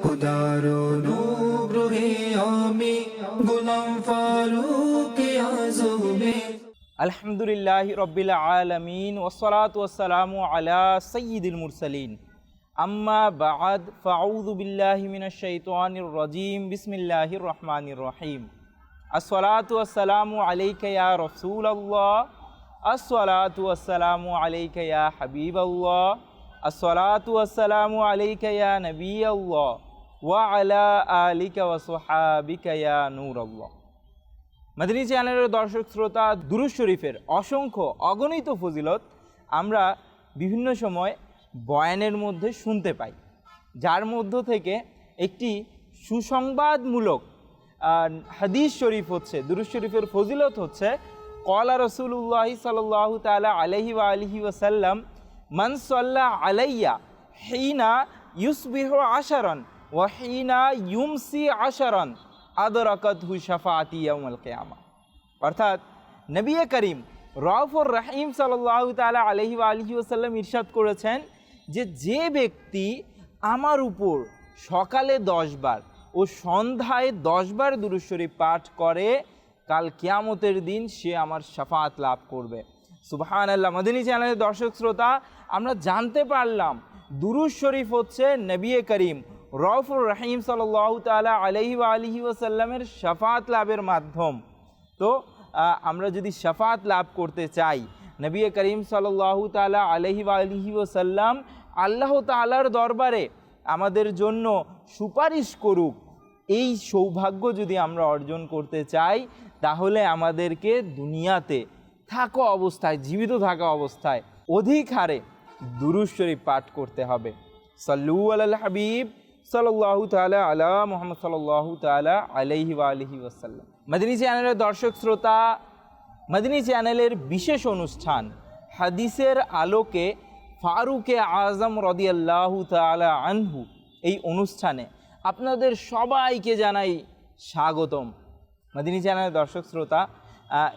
খুদার অনুগ্রহে আমি গোলাম ফারুক আজমে আলহামদুলিল্লাহ রব্বিল আলমিন ওসলাত ওসালামু আলা সঈদুল মুরসালিন আম্মা বাদ ফাউযু বিল্লাহি মিনাশ শাইতানির রাজিম বিসমিল্লাহির রহমানির রহিম আসসালাতু ওয়াসসালামু আলাইকা ইয়া রাসূলুল্লাহ আসসালাতু ওয়াসসালামু আলাইকা ইয়া হাবিবাল্লাহ আসসালাতু ওয়াসসালামু আলাইকা ইয়া নবিয়াল্লাহ ওয়া আলা আলিকা মাদিনী চ্যানেলের দর্শক শ্রোতা দুরুজ শরীফের অসংখ্য অগণিত ফজিলত আমরা বিভিন্ন সময় বয়ানের মধ্যে শুনতে পাই। যার মধ্য থেকে একটি সুসংবাদমূলক হাদিস শরীফ হচ্ছে দুরুজ শরীফের ফজিলত হচ্ছে কলা রসুল্লাহ সাল্লাহ তালা আলহি ওয়া আলহি ওসাল্লাম মান সাল্লাহ আলাইয়া হিনা ইউসবিহ আশারন ওয়া হিনা ইউমসি আশারন আদরাকাত হু শাফাতি কিয়ামা। অর্থাৎ নবী করিম রফর রাহিম সাল্লাহ তালা আলহি আলহি ওসাল্লাম ইরশাদ করেছেন যে যে ব্যক্তি আমার উপর সকালে দশবার ও সন্ধ্যায় দশবার দুরুশ্বরী পাঠ করে, কাল কিয়ামতের দিন সে আমার শাফাত লাভ করবে। সুবহান আল্লাহ মদিনী চ্যানেলের দর্শক শ্রোতা, আমরা জানতে পারলাম দুরুজ শরীফ হচ্ছে নবী করিম রফুর রহিম সাল্লাহ তালা আলহি আলহি ওসাল্লামের শাফাত লাভের মাধ্যম। তো আমরা যদি শাফাত লাভ করতে চাই, নবী করিম সাল্লাহ তালা আলহি আলহি ওসাল্লাম আল্লাহ তালার দরবারে আমাদের জন্য সুপারিশ করুক, এই সৌভাগ্য যদি আমরা অর্জন করতে চাই, তাহলে আমাদেরকে দুনিয়াতে থাকা অবস্থায়, জীবিত থাকা অবস্থায় অধিক হারে দুরুজ শরীফ পাঠ করতে হবে। সাল্লু আল হাবিব। সাল্লাহ তালা আলা মোহাম্মদ সাল্লাহ তালা আলহি আলহি ওয়াসাল্লাম। মাদিনী চ্যানেলের দর্শক শ্রোতা, মাদিনী চ্যানেলের বিশেষ অনুষ্ঠান, হাদিসের আলোকে ফারুকে আজম রদিয়াল্লাহু তালা আনহু এই অনুষ্ঠানে আপনাদের সবাইকে জানাই স্বাগতম। মাদিনী চ্যানেলের দর্শক শ্রোতা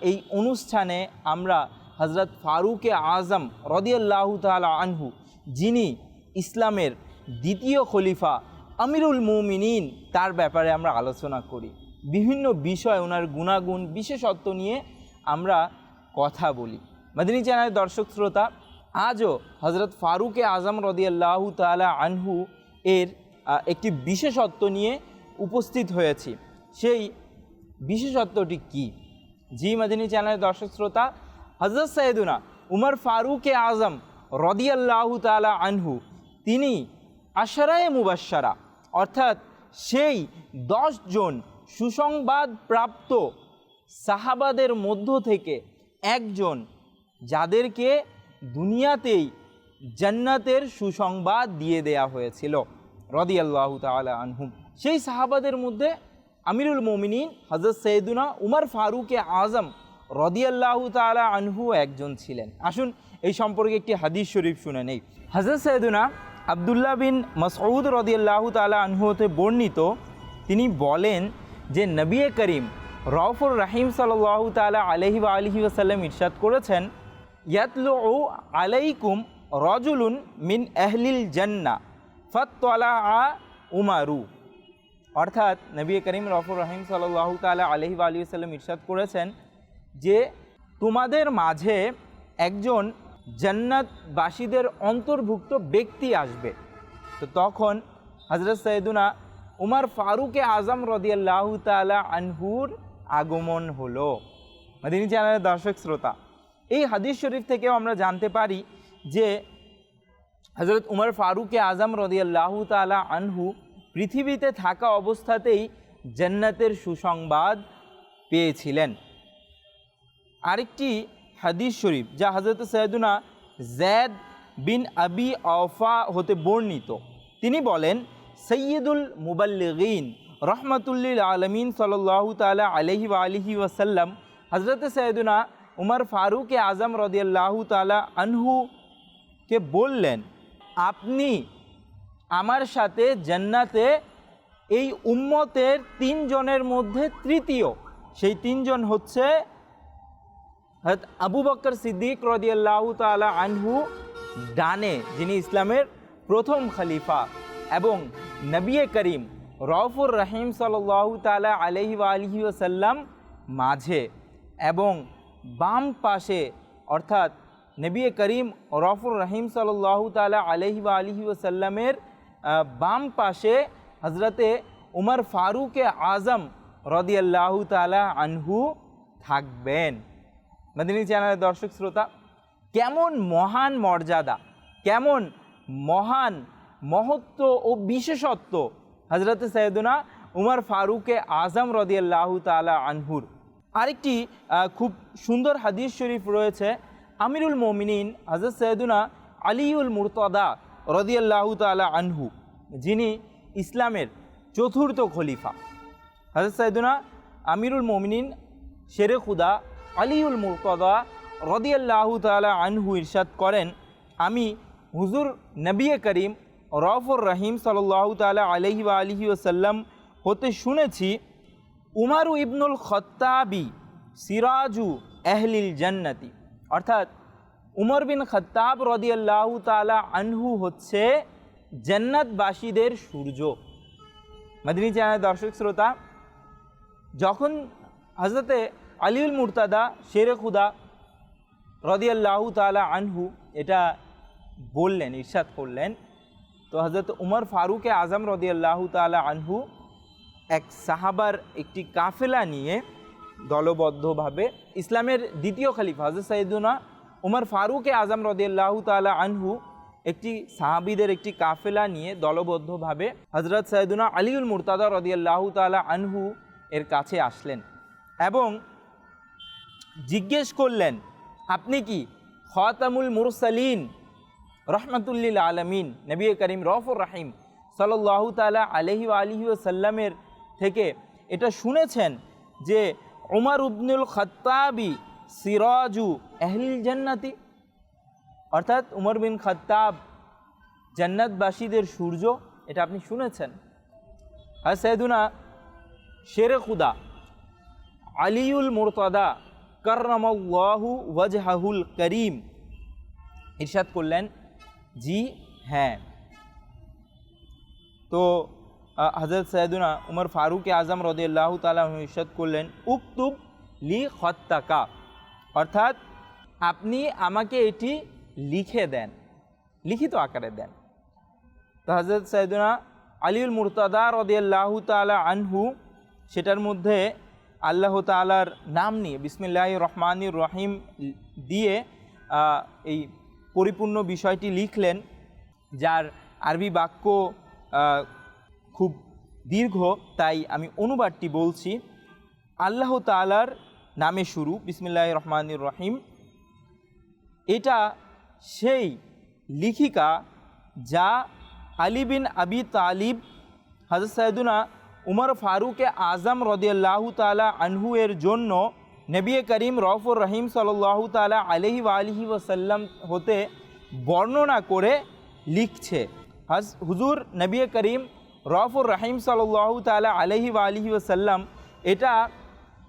এই অনুষ্ঠানে আমরা হজরত ফারুকে আজম রদিয়াল্লাহু তালা আনহু, যিনি ইসলামের দ্বিতীয় খলিফা আমিরুল মুমিনিন, তার ব্যাপারে আমরা আলোচনা করি। বিভিন্ন বিষয়, ওনার গুণাগুণ, বিশেষত্ব নিয়ে আমরা কথা বলি। মাদিনী চ্যানেলের দর্শক শ্রোতা, আজও হজরত ফারুকে আজম রদিয়াল্লাহু তালা আনহু এর একটি বিশেষত্ব নিয়ে উপস্থিত হয়েছি। সেই বিশেষত্বটি কি? জি, মাদিনী চ্যানেলের দর্শক শ্রোতা হজরত সাইদুনা উমর ফারুকে আজম রদিয়াল্লাহু তালা আনহু, তিনি আশারায় মুবাসারা অর্থাৎ সেই জন সুসংবাদ প্রাপ্ত সাহাবাদের মধ্য থেকে একজন যাদেরকে দুনিয়াতেই জান্নাতের সুসংবাদ দিয়ে দেয়া হয়েছিল, রদিয়াল্লাহ তালা আনহুম। সেই সাহাবাদের মধ্যে আমিরুল মোমিনিন হজরত সৈয়দুনা উমর ফারুকে আজম রদিয়াল্লাহ তালা আনহু একজন ছিলেন। আসুন এই সম্পর্কে একটি হাদিস শরীফ শুনে নেই। হজরত সৈয়দুনা আবদুল্লাহ বিন মসউদ রদিয়াল্লাহ তালা আনহু হতে বর্ণিত, তিনি বলেন যে নবী করিম রফুর রাহিম সাল্লাহ তালা আলহি বা আলহি ওসাল্লাম ইরশাদ করেছেন ইয়াতলু আলাইকুম রজুলুন মিন আহলিল জান্না ফতলা আ উমারু। অর্থাৎ নবী করিম রফুর রহিম সাল্লাহ তালা আলহি আলী সাল্লাম ইরশাদ করেছেন যে তোমাদের মাঝে একজন জান্নাতবাসীদের অন্তর্ভুক্ত ব্যক্তি আসবে। তো তখন হজরত সৈয়দুনা উমার ফারুকে আজম রদিয়াল্লাহ তালা আনহুর আগমন হলো। মাদিনী চ্যানেলের দর্শক শ্রোতা, এই হাদিস শরীফ থেকেও আমরা জানতে পারি যে হজরত উমর ফারুকে আজম রদিয়াল্লাহ তালা আনহু পৃথিবীতে থাকা অবস্থাতেই জান্নাতের সুসংবাদ পেয়েছিলেন। আরেকটি হাদিস শরীফ, যা হজরত সৈয়দুনা জैद বিন আবি আওফা হতে বর্ণিত। তিনি বলেন, সৈয়দুল মুবাল্লিগিন রহমতুল্লিল আলমিন সাল্লাহ তালা আলহি আলহি ওয়াসাল্লাম হজরত সৈয়দুনা উমর ফারুক আজম রদিয়াল্লাহু তালা আনহুকে বললেন, আপনি আমার সাথে জান্নাতে এই উম্মতের তিনজনের মধ্যে তৃতীয়। সেই তিনজন হচ্ছে হযরত আবু বকর সিদ্দিক রদিয়াল্লাহ তালা আনহু ডানে, যিনি ইসলামের প্রথম খলিফা এবং নবী করিম রফুর রহিম সাল্লাহ তালা আলহি আলহি ওসাল্লাম মাঝে এবং বাম পাশে অর্থাৎ নবী করিম রফুর রহিম সাল্লাহ তালা আলহি আলহি ওসাল্লামের বাম পাশে হজরতে উমর ফারুক আজম রদিয়াল্লাহ তালা আনহু থাকবেন। মদিনী চ্যানেলের দর্শক শ্রোতা, কেমন মহান মর্যাদা, কেমন মহান মহত্ব ও বিশেষত্ব হজরত সৈয়দনা উমর ফারুকে আজম রদিয়াল্লাহ তালা আনহুর? আরেকটি খুব সুন্দর হাদিস শরীফ রয়েছে, আমিরুল মোমিনিন হজরত সৈয়দুনা আলিউল মুরতদা রদিয়াল্লাহ তালা আনহু, যিনি ইসলামের চতুর্থ খলিফা। হজরত সৈয়দুনা আমিরুল মোমিনিন শেরে খুদা আলিউল মুরতদা রদিয়াল্লাহ তালা আনহু ইরশাদ করেন, আমি হুজুর নবী করিম রফর রহিম সাল্লাহ তালা আলহি আলহি ওসাল্লাম হতে শুনেছি, উমারু ইবনুল খত্তাবি সিরাজু এহলিল জান্নাতি। অর্থাৎ উমর বিন খত্তাব রদিয়াল্লাহ তালা আনহু হচ্ছে জান্নাতবাসীদের সূর্য। মদিনী চ্যানেল দর্শক শ্রোতা, যখন হজরতে আলিউল মুরতাদা, শেরে খুদা রদিয়াল্লাহ তালা আনহু এটা বললেন, ইরশাদ করলেন। তো হজরত উমর ফারুকে আজম রদিয়াল্লাহ তালা আনহু এক সাহাবার একটি কাফেলা নিয়ে দলবদ্ধভাবে ইসলামের দ্বিতীয় খলিফা হজরত সৈয়দুনা উমর ফারুকে আজম রদিয়াল্লাহ তালা আনহু একটি সাহাবিদের একটি কাফেলা নিয়ে দলবদ্ধভাবে হজরত সৈয়দুনা আলিউল মুরতাদা রদিয়াল্লাহ তালা আনহু এর কাছে আসলেন। এবং জিজ্ঞেস করলেন, আপনি কি খতামুল মুরসালিন? রহমতুল্লিল আলমিন, নবী করিম রফুর রাহিম সাল্লাহ তালা আলহি আলহি সাল্লামের থেকে এটা শুনেছেন যে উমর উবনুল খত্তাবি সিরাজু এহলিল জান্নাতি। অর্থাৎ উমর বিন খত্তাব জান্নাতবাসীদের সূর্য, এটা আপনি শুনেছেন। আর সৈয়দুনা শেরে খুদা আলিউল মুরতদা কররমাল্লাহু ওয়াজহাহুল করিম ইরশাদ করলেন জি হ্যাঁ তো হজরত সৈয়দুনা উমর ফারুক আজম রদিয়াল্লাহ তালা ইরশাদ করলেন উক্তুব লি খত্তাকা অর্থাৎ আপনি আমাকে এটি লিখে দেন লিখিত আকারে দেন তো হজরত সৈয়দুনা আলিউল মুরতাদা রদিয়াল্লাহ তালা আনহু সেটার মধ্যে আল্লাহ তালার নাম নিয়ে বিসমিল্লাহ রহমানির রহিম দিয়ে এই পরিপূর্ণ বিষয়টি লিখলেন, যার আরবি বাক্য খুব দীর্ঘ, তাই আমি অনুবাদটি বলছি। আল্লাহ তালার নামে শুরু বিসমিল্লাহ রহমানির রহিম। এটা সেই লিখিকা যা আলী বিন আবি তালিব হজরত সৈয়দুনা উমর ফারুকে আজম রদিয়াল্লাহ তালা আনহু এর জন্য নবী করিম রফুর রহিম সাল্লাহ তালা আলহি আলহি ওসাল্লাম হতে বর্ণনা করে লিখছে। হজ হুজুর নবী করিম রফুর রহিম সাল্লাহ তালা আলহি আলহি ওসাল্লাম এটা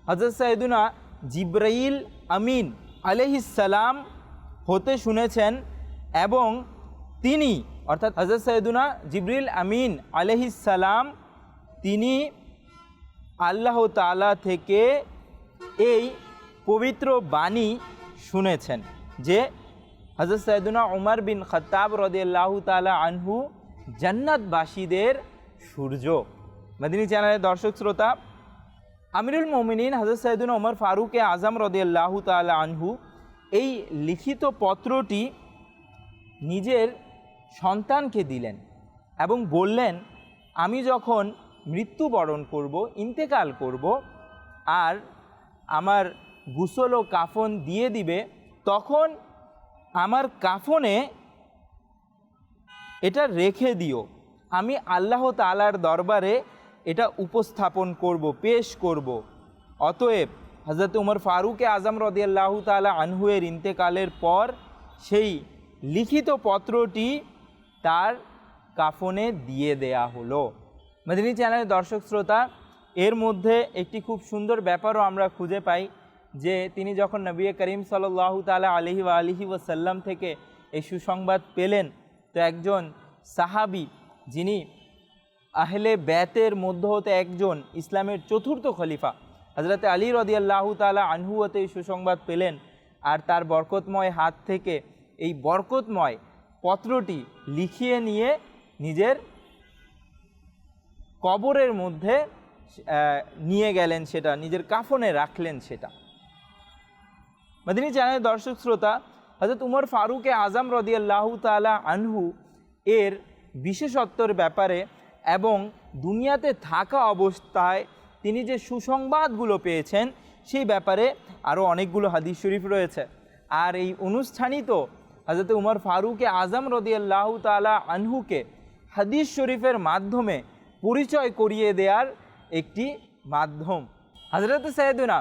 হজরত সৈয়দুনা জিব্রাইল আমিন আলহিসাল্লাম হতে শুনেছেন এবং তিনি অর্থাৎ হজরত সৈয়দুনা জিবরিল আমিন আলহিসাল্লাম তিনি আল্লাহ তালা থেকে এই পবিত্র বাণী শুনেছেন যে হজরত সৈয়দুনা উমর বিন খত্তাব রদিয়াল্লাহ তালা আনহু জান্নাতবাসীদের সূর্য। মদিনী চ্যানেলের দর্শক শ্রোতা, আমিরুল মোমিনিন হজরত সৈয়দুনা উমর ফারুকে আজম রদিয়াল্লাহ তালা আনহু এই লিখিত পত্রটি নিজের সন্তানকে দিলেন এবং বললেন, আমি যখন মৃত্যুবরণ করব, ইন্তেকাল করব, আর আমার গুসল ও কাফন দিয়ে দিবে, তখন আমার কাফনে এটা রেখে দিও। আমি আল্লাহ তালার দরবারে এটা উপস্থাপন করব, পেশ করব। অতএব হজরত উমর ফারুকে আজম রদিয়াল্লাহ তালা আনহুয়ের ইন্তেকালের পর সেই লিখিত পত্রটি তার কাফনে দিয়ে দেয়া হলো। মেদিনী চ্যানেলের দর্শক শ্রোতা, এর মধ্যে একটি খুব সুন্দর ব্যাপারও আমরা খুঁজে পাই যে তিনি যখন নবী করিম সাল্লাহ তালা আলহি ওয়া আলহি ওসাল্লাম থেকে এই সুসংবাদ পেলেন, তো একজন সাহাবি যিনি আহলে ব্যাতের মধ্য হতে একজন ইসলামের চতুর্থ খলিফা হজরতে আলী রদিয়াল্লাহু তালা আনহুতে এই সুসংবাদ পেলেন আর তার বরকতময় হাত থেকে এই বরকতময় পত্রটি লিখিয়ে নিয়ে নিজের কবরের মধ্যে নিয়ে গেলেন সেটা, নিজের কাফনে রাখলেন সেটা। মাদিনী চ্যানেলের দর্শক শ্রোতা হজরত উমর ফারুকে আজম রদিয়াল্লাহু তালা আনহু এর বিশেষত্বর ব্যাপারে এবং দুনিয়াতে থাকা অবস্থায় তিনি যে সুসংবাদগুলো পেয়েছেন, সেই ব্যাপারে আরও অনেকগুলো হাদিস শরীফ রয়েছে। আর এই অনুষ্ঠানই তো হজরত উমর ফারুকে আজম রদিয়াল্লাহু তালা আনহুকে হাদিস শরীফের মাধ্যমে পরিচয় করিয়ে দেওয়ার একটি মাধ্যম। হজরত সৈয়দুনা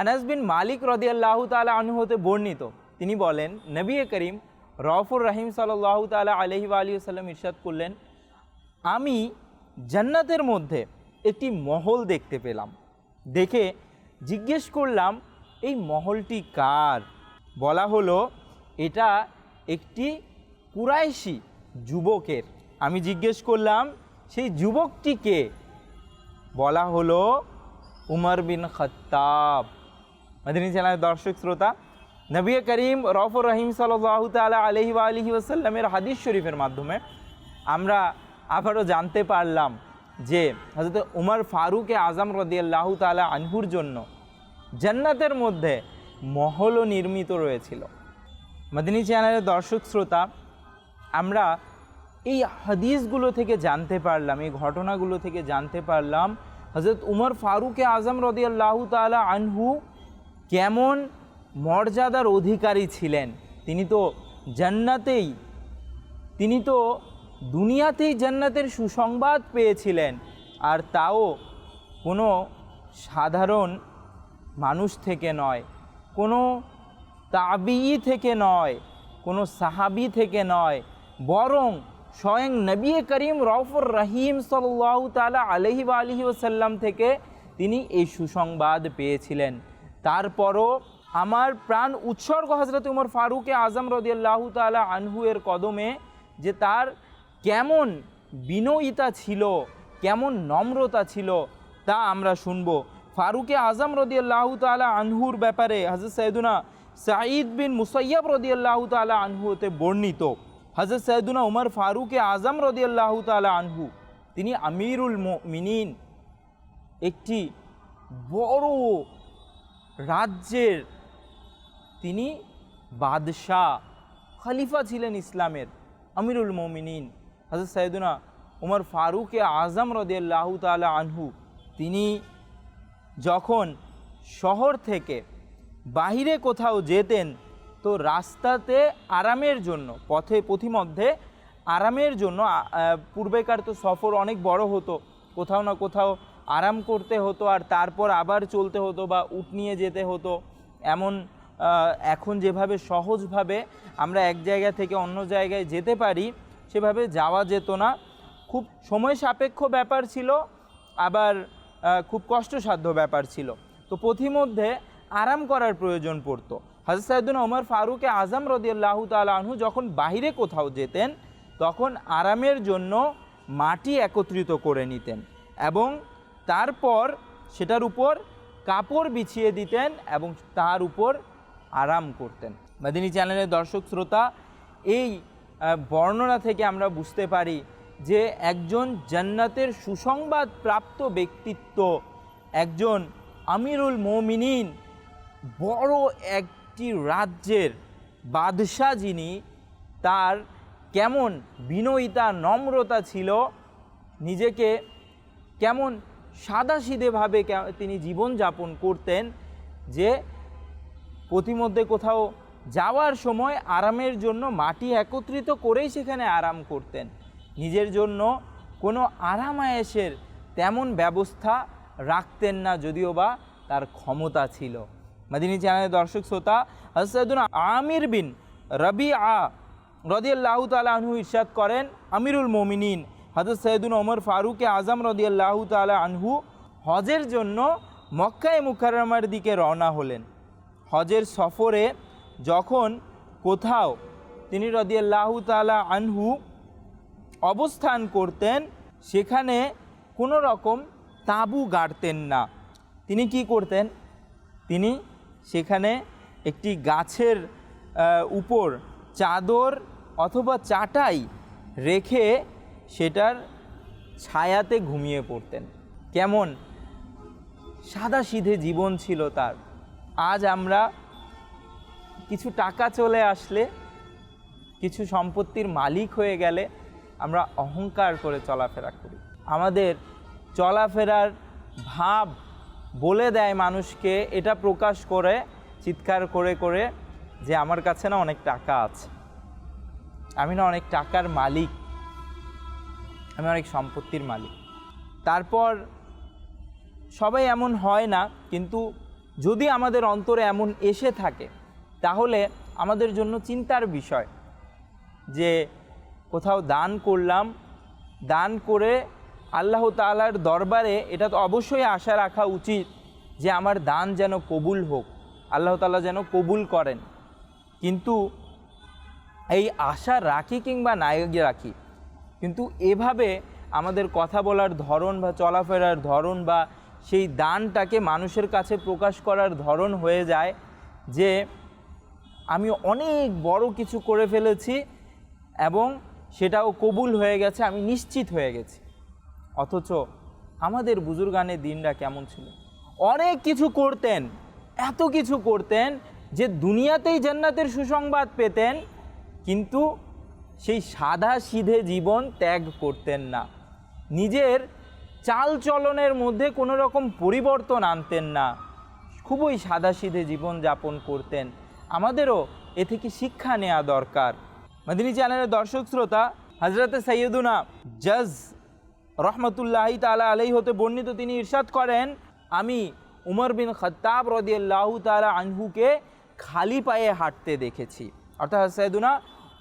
আনাস বিন মালিক রদিয়াল্লাহ তালা আনহু হতে বর্ণিত। তিনি বলেন, নবী করিম রফুর রহিম সাল্লাহ তালা আলহি আলী সাল্লাম ইরশাদ করলেন, আমি জান্নাতের মধ্যে একটি মহল দেখতে পেলাম। দেখে জিজ্ঞেস করলাম, এই মহলটি কার? বলা হলো, এটা একটি কুরাইশি যুবকের। আমি জিজ্ঞেস করলাম সেই যুবকটিকে বলা হলো উমর বিন খত্তাব। মদিনী চ্যানেলের দর্শক শ্রোতা, নবী করিম রফর রহিম সাল্লাহ তালা আলহি আলহি ওসাল্লামের হাদিস শরীফের মাধ্যমে আমরা আবারও জানতে পারলাম যে হজরত উমর ফারুকে আজম রদিয়াল্লাহ তালা আনহুর জন্য জান্নাতের মধ্যে মহলও নির্মিত রয়েছিল। মদিনী চ্যানেলের দর্শক শ্রোতা, আমরা এই হাদিসগুলো থেকে জানতে পারলাম, এই ঘটনাগুলো থেকে জানতে পারলাম হজরত উমর ফারুকে আজম রদিয়াল্লাহ তালা আনহু কেমন মর্যাদার অধিকারী ছিলেন? তিনি তো জান্নাতেই, তিনি তো দুনিয়াতেই জান্নাতের সুসংবাদ পেয়েছিলেন, আর তাও কোনো সাধারণ মানুষ থেকে নয়, কোনো তাবিই থেকে নয়, কোনো সাহাবি থেকে নয়, বরং স্বয়ং নবী করিম রফর রহিম সাল্লাহ তালা আলহি আলহি ওসাল্লাম থেকে তিনি এই সুসংবাদ পেয়েছিলেন। তারপরও আমার প্রাণ উৎসর্গ হজরত উমর ফারুকে আজম রদিয়াল্লাহ তালা আনহু এর কদমে যে তার কেমন বিনয়িতা ছিল, কেমন নম্রতা ছিল তা আমরা শুনব। ফারুকে আজম রদিয়াল্লাহ তালা আনহুর ব্যাপারে হজরত সৈদুনা সাঈদ বিন মুসাইয়াব রদিয়াল্লাহ তালা আনহুতে বর্ণিত। হজরত সৈদুনা উমর ফারুকে আজম রদিয়াল্লাহ তালা আনহু, তিনি আমিরুল মিনিন একটি বড় রাজ্যের তিনি বাদশাহ, খালিফা ছিলেন ইসলামের আমিরুল মমিনিন। হজরত সৈদুনা উমর ফারুকে আজম রদিয়াল্লাহ তালা আনহু, তিনি যখন শহর থেকে বাহিরে কোথাও যেতেন তো রাস্তাতে আরামের জন্য, পথে, পথিমধ্যে আরামের জন্য পূর্বেকার তো সফর অনেক বড় হতো, কোথাও না কোথাও আরাম করতে হতো আর তারপর আবার চলতে হতো বা উট নিয়ে যেতে হতো। এমন এখন যেভাবে সহজভাবে আমরা এক জায়গা থেকে অন্য জায়গায় যেতে পারি, সেভাবে যাওয়া যেত না। খুব সময় সাপেক্ষ ব্যাপার ছিল, আবার খুব কষ্টসাধ্য ব্যাপার ছিল। তো পথিমধ্যে আরাম করার প্রয়োজন পড়তো। হাজর সাইদুল ওমর ফারুকে আজম রদিয়াল্লাহ তালা যখন বাইরে কোথাও যেতেন, তখন আরামের জন্য মাটি একত্রিত করে নিতেন এবং তারপর সেটার উপর কাপড় বিছিয়ে দিতেন এবং তার উপর আরাম করতেন। মাদিনী চ্যানেলের দর্শক শ্রোতা, এই বর্ণনা থেকে আমরা বুঝতে পারি যে একজন জান্নাতের সুসংবাদ প্রাপ্ত ব্যক্তিত্ব একজন আমিরুল মোমিনিন বড় একটি রাজ্যের বাদশাহ যিনি, তার কেমন বিনয়িতা, নম্রতা ছিল, নিজেকে কেমন সাদাসিধেভাবে তিনি জীবনযাপন করতেন যে প্রতিমধ্যে কোথাও যাওয়ার সময় আরামের জন্য মাটি একত্রিত করেই সেখানে আরাম করতেন। নিজের জন্য কোনো আরামায়েশের তেমন ব্যবস্থা রাখতেন না, যদিও বা তার ক্ষমতা ছিল। মাদিনী চ্যানেলের দর্শক শ্রোতা হসরতুন আমির বিন রবি আ রদিয়াল্লাহ তালা আনহু ইরশাদ করেন আমিরুল মোমিনিন। হজরত সৈয়দুন ওমর ফারুকে আজম রদিয়াল্লাহ তালা আনহু হজের জন্য মক্কায় মুখারমার দিকে রওনা হলেন। হজের সফরে যখন কোথাও তিনি রদিয়াল্লাহু তালা আনহু অবস্থান করতেন, সেখানে কোনো রকম তাঁবু গাড়তেন না। তিনি কি করতেন? তিনি সেখানে একটি গাছের উপর চাদর অথবা চাটাই রেখে সেটার ছায়াতে ঘুমিয়ে পড়তেন। কেমন? সাদা সিধে জীবন ছিল তার। আজ আমরা কিছু টাকা চলে আসলে, কিছু সম্পত্তির মালিক হয়ে গেলে আমরা অহংকার করে চলাফেরা করি। আমাদের চলাফেরার ভাব বলে দেয় মানুষকে, এটা প্রকাশ করে, চিৎকার করে করে যে আমার কাছে না অনেক টাকা আছে। আমি না অনেক টাকার মালিক। আমি অনেক সম্পত্তির মালিক। তারপর সবাই এমন হয় না, কিন্তু যদি আমাদের অন্তরে এমন এসে থাকে, তাহলে আমাদের জন্য চিন্তার বিষয় যে কোথাও দান করলাম, দান করে আল্লাহ তালার দরবারে এটা তো অবশ্যই আশা রাখা উচিত যে আমার দান যেন কবুল হোক, আল্লাহ তাআলা যেন কবুল করেন। কিন্তু এই আশা রাখি কিংবা নাই রাখি, কিন্তু এভাবে আমাদের কথা বলার ধরন বা চলাফেরার ধরন বা সেই দানটাকে মানুষের কাছে প্রকাশ করার ধরন হয়ে যায় যে আমি অনেক বড় কিছু করে ফেলেছি এবং সেটাও কবুল হয়ে গেছে, আমি নিশ্চিত হয়ে গেছি। অথচ আমাদের বুজুর্গানের দিনটা কেমন ছিল? অনেক কিছু করতেন, এত কিছু করতেন যে দুনিয়াতেই জান্নাতের সুসংবাদ পেতেন, কিন্তু সেই সাদা সিধে জীবন ত্যাগ করতেন না। নিজের চাল চলনের মধ্যে কোনো রকম পরিবর্তন আনতেন না। খুবই সাদাসিধে জীবন যাপন করতেন। আমাদেরও এ থেকে শিক্ষা নেওয়া দরকার। মাদিনী চ্যানেলের দর্শক শ্রোতা হজরতে সৈয়দুনা জজ রহমতুল্লাহি তালা আলাই হতে বর্ণিত তিনি ইরশাদ করেন, আমি উমর বিন খত্তাব রদিয়াল্লাহ তালা আনহুকে খালি পায়ে হাঁটতে দেখেছি। অর্থাৎ সৈয়দুনা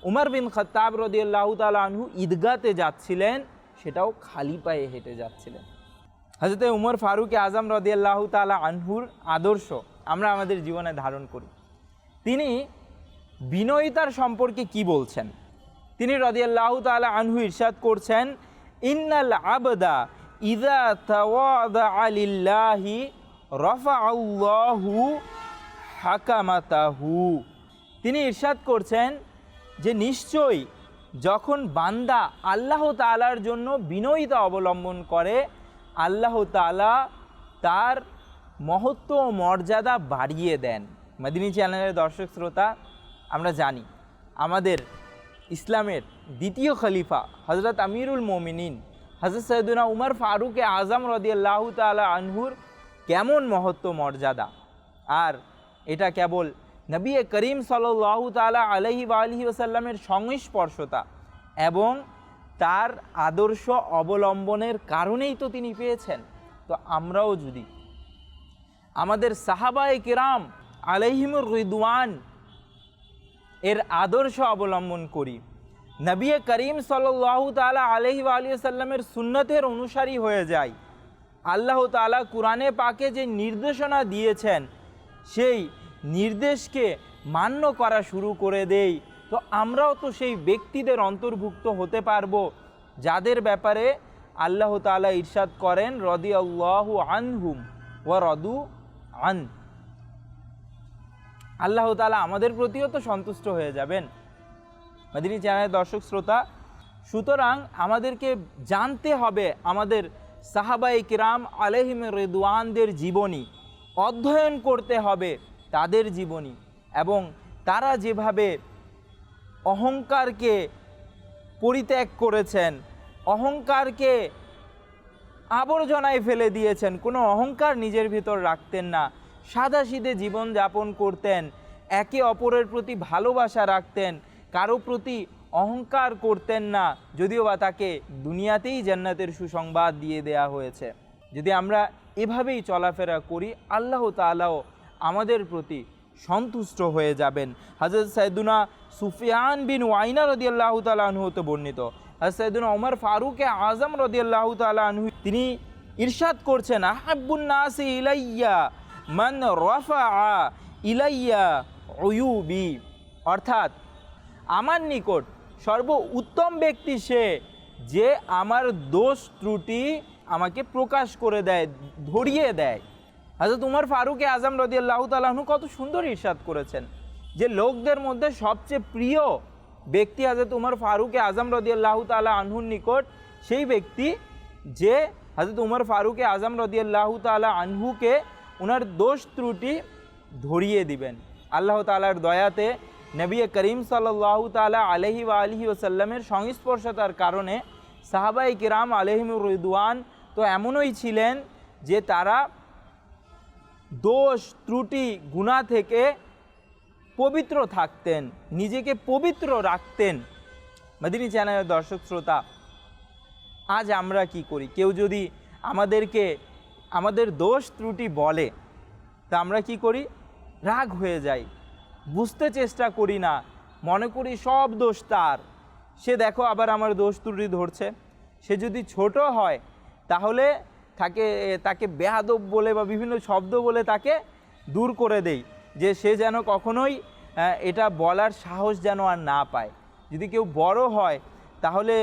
উমর বিন খত্তাব রদিয়াল্লাহ তালা আনহু ঈদগাতে যাচ্ছিলেন, সেটাও খালি পায়ে হেঁটে যাচ্ছিলেন। হজরত উমর ফারুক আজম রদিয়াল্লাহ তালা আনহুর আদর্শ আমরা আমাদের জীবনে ধারণ করি। তিনি বিনয়িতার সম্পর্কে কি বলছেন? তিনি রদিয়াল্লাহ তালা আনহু ইরশাদ করছেন ইন্নাল আবদা ইদা তাওয়াদা আলিল্লাহি রফা হাকামাতাহু। তিনি ইরশাদ করছেন যে নিশ্চয়ই যখন বান্দা আল্লাহ তালার জন্য বিনয়িতা অবলম্বন করে, আল্লাহ তালা তার মহত্ব ও মর্যাদা বাড়িয়ে দেন। মাদিনী চ্যানেলের দর্শক শ্রোতা, আমরা জানি আমাদের ইসলামের দ্বিতীয় খলিফা হজরত আমিরুল মোমিনিন হজরত সৈয়দুনা উমর ফারুকে আজম রদিয়াল্লাহ তালা আনহুর কেমন মহত্ব মর্যাদা? আর এটা কেবল নবী করিম সাল্লাহ তালা আলহি আলহি ওসাল্লামের সংস্পর্শতা এবং তার আদর্শ অবলম্বনের কারণেই তো তিনি পেয়েছেন। তো আমরাও যদি আমাদের সাহাবায়ে কিরাম আলহিমুর রিদওয়ান এর আদর্শ অবলম্বন করি। নবী করিম সাল্লাহ তালা আলহি আলী সাল্লামের সুন্নতের অনুসারী হয়ে যায় আল্লাহ তালা কোরআনে পাকে যে নির্দেশনা দিয়েছেন, সেই নির্দেশকে মান্য করা শুরু করে দেই। তো আমরাও তো সেই ব্যক্তিদের অন্তর্ভুক্ত হতে পারব, যাদের ব্যাপারে আল্লাহ তালা ইরশাদ করেন রদি আল্লাহ আনহুম ও রদু আন। আল্লাহ তালা আমাদের প্রতিও তো সন্তুষ্ট হয়ে যাবেন। মাদিনী চ্যানেলের দর্শক শ্রোতা, সুতরাং আমাদেরকে জানতে হবে আমাদের সাহাবাই কিরাম আলহিম রেদওয়ানদের জীবনী, অধ্যয়ন করতে হবে তাদের জীবনী এবং তারা যেভাবে অহংকারকে পরিত্যাগ করেছেন, অহংকারকে আবর্জনায় ফেলে দিয়েছেন, কোনো অহংকার নিজের ভিতর রাখতেন না। সাদাসিধে জীবন যাপন করতেন, একে অপরের প্রতি ভালোবাসা রাখতেন, কারও প্রতি অহংকার করতেন না, যদিও বা তাকে দুনিয়াতেই জান্নাতের সুসংবাদ দিয়ে দেয়া হয়েছে। যদি আমরা এভাবেই চলাফেরা করি, আল্লাহ তালাও আমাদের প্রতি সন্তুষ্ট হয়ে যাবেন। হাজরত সাইদুনা সুফিয়ান বিন ওয়াইনা রদি আল্লাহ তালাহু হতে বর্ণিত। হাজরত সাইদুনা ওমর ফারুকে আজম রদি আল্লাহ তালাহু তিনি ইরশাদ করছেন আহাবুন নাসি ইলাইয়া মান রফা ইলাইয়া ওয়ুবি অর্থাৎ, আমার নিকট সর্ব উত্তম ব্যক্তি সে যে আমার দোষ ত্রুটি আমাকে প্রকাশ করে দেয়, ধরিয়ে দেয়। হাজরত উমর ফারুক আজম রদি আল্লাহ তালাহনু কত সুন্দর ইরশাদ করেছেন যে লোকদের মধ্যে সবচেয়ে প্রিয় ব্যক্তি হাজরত উমর ফারুক আজম রদি আল্লাহ তালা আনহুর নিকট সেই ব্যক্তি যে হাজরত উমর ফারুক আজম রদি আল্লাহ তালা আনহুকে ওনার দোষ ত্রুটি ধরিয়ে দিবেন। আল্লাহ তালার দয়াতে নবী করিম সাল্লাহ তালা আলহি ওয়া আলহি ওসাল্লামের সংস্পর্শতার কারণে সাহাবাই কিরাম আলহিমুর রিদওয়ান তো এমনই ছিলেন যে তারা দোষ, ত্রুটি গুণা থেকে পবিত্র থাকতেন, নিজেকে পবিত্র রাখতেন। মাদিনী চ্যানেলের দর্শক শ্রোতা, আজ আমরা কি করি? কেউ যদি আমাদেরকে আমাদের দোষ ত্রুটি বলে, তা আমরা কি করি? রাগ হয়ে যাই। বুঝতে চেষ্টা করি না। মনে করি সব দোষ তার। সে দেখো আবার আমার দোষ ত্রুটি ধরছে। সে যদি ছোট হয়, তাহলে তাকে তাকে বেহাদব বলে বা বিভিন্ন শব্দ বলে তাকে দূর করে দেই, যে সে যেন কখনোই এটা বলার সাহস যেন আর না পায়। যদি কেউ বড় হয়, তাহলে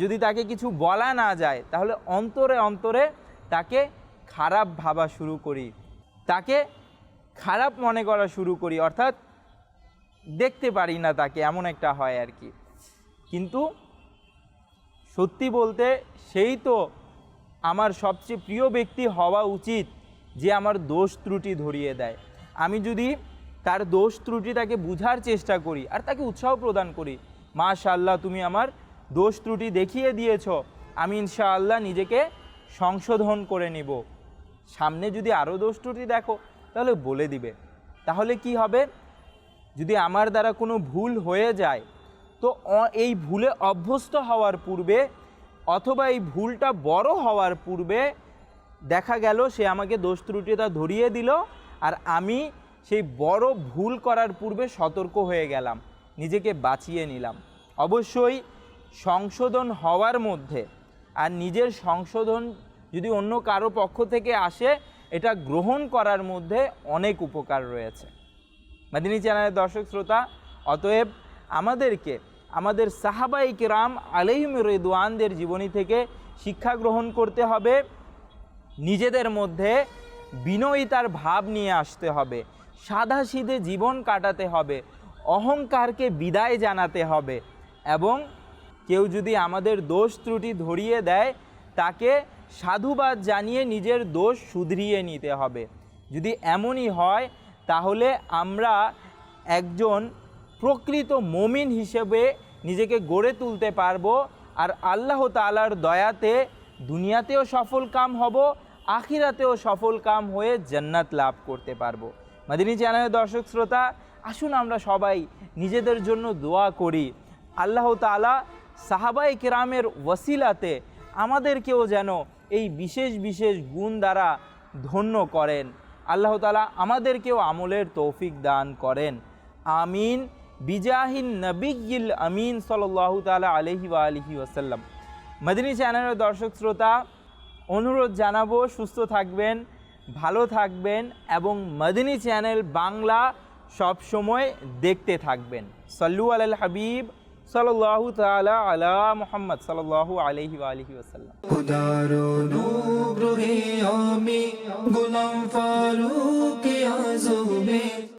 যদি তাকে কিছু বলা না যায়, তাহলে অন্তরে অন্তরে তাকে খারাপ ভাবা শুরু করি। তাকে খারাপ মনে করা শুরু করি, অর্থাৎ দেখতে পারি না তাকে, এমন একটা হয় আর কি। কিন্তু সত্যি বলতে সেই তো আমার সবচেয়ে প্রিয় ব্যক্তি হওয়া উচিত যে আমার দোষ ত্রুটি ধরিয়ে দেয়। আমি যদি তার দোষ ত্রুটি তাকে বুঝার চেষ্টা করি আর তাকে উৎসাহ প্রদান করি মাশাল্লাহ তুমি আমার দোষ ত্রুটি দেখিয়ে দিয়েছ, আমি ইনশাআল্লাহ নিজেকে সংশোধন করে নিব। সামনে যদি আরও দোষ ত্রুটি দেখো, তাহলে বলে দিবে। তাহলে কি হবে? যদি আমার দ্বারা কোনো ভুল হয়ে যায়, তো এই ভুলে অভ্যস্ত হওয়ার পূর্বে অথবা এই ভুলটা বড় হওয়ার পূর্বে দেখা গেল সে আমাকে দোষ ত্রুটিটা ধরিয়ে দিল আর আমি সেই বড় ভুল করার পূর্বে সতর্ক হয়ে গেলাম, নিজেকে বাঁচিয়ে নিলাম। অবশ্যই সংশোধন হওয়ার মধ্যে আর নিজের সংশোধন যদি অন্য কারও পক্ষ থেকে আসে, এটা গ্রহণ করার মধ্যে অনেক উপকার রয়েছে। মাদিনী চ্যানেলের দর্শক শ্রোতা, অতএব আমাদেরকে, আমাদের সাহাবাই কিরাম আলহিম রেদওয়ানদের জীবনী থেকে শিক্ষা গ্রহণ করতে হবে। নিজেদের মধ্যে বিনয়িতার ভাব নিয়ে আসতে হবে। সাদাসিধে জীবন কাটাতে হবে। অহংকারকে বিদায় জানাতে হবে। এবং কেউ যদি আমাদের দোষ ত্রুটি ধরিয়ে দেয় তাকে সাধুবাদ জানিয়ে নিজের দোষ শুধরিয়ে নিতে হবে। যদি এমনই হয়, তাহলে আমরা একজন প্রকৃত মমিন হিসেবে নিজেকে গড়ে তুলতে পারব আর আল্লাহ তালার দয়াতে দুনিয়াতেও সফল কাম হব, আখিরাতেও সফল কাম হয়ে জান্নাত লাভ করতে পারব। মাদিনী চ্যানেলের দর্শক শ্রোতা, আসুন আমরা সবাই নিজেদের জন্য দোয়া করি। আল্লাহ তালা সাহাবাই কেরামের ওসিলাতে আমাদেরকেও যেন এই বিশেষ বিশেষ গুণ দ্বারা ধন্য করেন। আল্লাহ তালা আমাদেরকেও আমলের তৌফিক দান করেন। আমিন। বিজাহিন নবিগিল আমিন সাল্লাহ তালা আলহি আলহি ওসাল্লাম মদিনী চ্যানেলের দর্শক শ্রোতা, অনুরোধ জানাব, সুস্থ থাকবেন, ভালো থাকবেন এবং মদিনী চ্যানেল বাংলা সবসময় দেখতে থাকবেন। সল্লু আল হাবিব সাল্লাহ তালা আলা মোহাম্মদ সাল্লাহ আলহি আলহি ওসাল্লাম খুদার অনুগ্রহে আমি গোলাম ফারুক আজমে